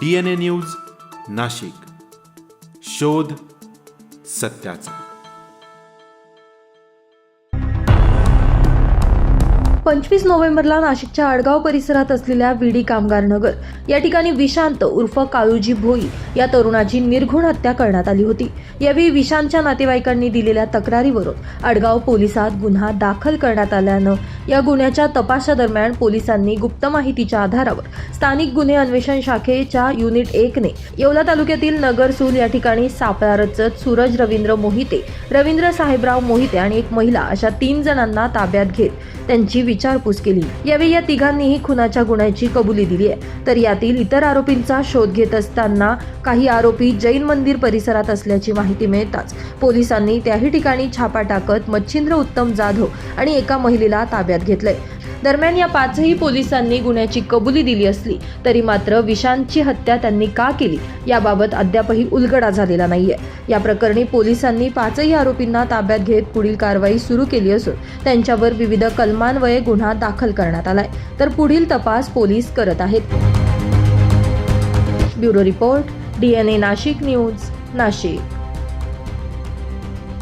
D N A news Nashik. शोध सत्याचा. पंचवीस नोव्हेंबरला नाशिकच्या आडगाव परिसरात असलेल्या विडी कामगार नगर या ठिकाणी विशांत उर्फ काळूजी भोई या तरुणाची निर्घुण हत्या करण्यात आली होती. यावेळी विशांतच्या नातेवाईकांनी दिलेल्या तक्रारीवरून आडगाव पोलिसात गुन्हा दाखल करण्यात आल्यानं या गुन्ह्याच्या तपासादरम्यान पोलिसांनी गुप्त माहितीच्या आधारावर स्थानिक गुन्हे अन्वेषण शाखेच्या युनिट एकने येवला तालुक्यातील नगरसूल या ठिकाणी सापळा रचत सूरज रवींद्र मोहिते रवींद्र साहेबराव मोहिते आणि एक महिला अशा तीन जणांना ताब्यात घेत त्यांची विचारपूस केली. यावेळी या तिघांनीही खुनाच्या गुन्ह्याची कबुली दिली आहे. तर यातील इतर आरोपींचा शोध घेत असताना काही आरोपी जैन मंदिर परिसरात असल्याची माहिती मिळताच पोलिसांनी त्याही ठिकाणी छापा टाकत मच्छिंद्र उत्तम जाधव आणि एका महिलेला ताब्यात घेतलंय. दरम्यान या पाचही पोलिसांनी गुन्ह्याची कबुली दिली असली तरी मात्र विशांतची हत्या त्यांनी का केली? याबाबत अद्यापही उलगडा झालेला नाहीये. या प्रकरणी पोलिसांनी पाचही आरोपींना ताब्यात घेत पुढील कारवाई सुरू केली असून त्यांच्यावर विविध कलमान्वये गुन्हा दाखल करण्यात आलाय. तर पुढील तपास पोलीस करत आहेत. Bureau report DNA Nashik news Nashik.